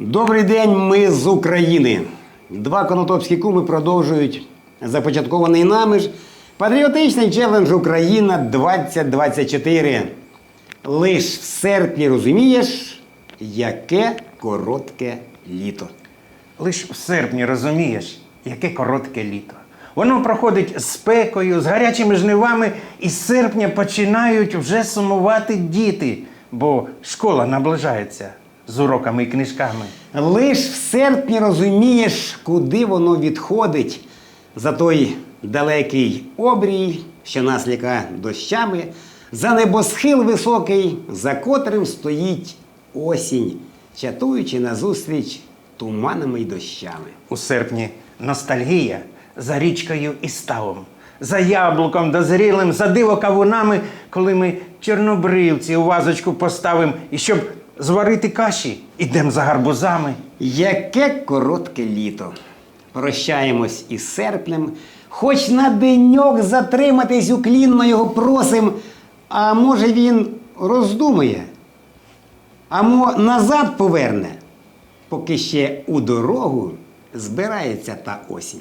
Добрий день, ми з України. Два конотопські куми продовжують започаткований нами ж патріотичний челендж Україна 2024. Лиш в серпні розумієш, яке коротке літо. Лиш в серпні розумієш, яке коротке літо. Воно проходить спекою, з гарячими жнивами, і з серпня починають вже сумувати діти, бо школа наближається з уроками і книжками. Лиш в серпні розумієш, куди воно відходить за той далекий обрій, що нас лякає дощами, за небосхил високий, за котрим стоїть осінь, чатуючи назустріч туманами й дощами. У серпні ностальгія за річкою і ставом, за яблуком дозрілим, за диво кавунами, коли ми чорнобривці у вазочку поставимо, і щоб зварити каші, ідемо за гарбузами. Яке коротке літо. Прощаємось із серпнем, хоч на деньок затриматись уклінно його просим, а може він роздумує, а мо назад поверне, поки ще у дорогу збирається та осінь.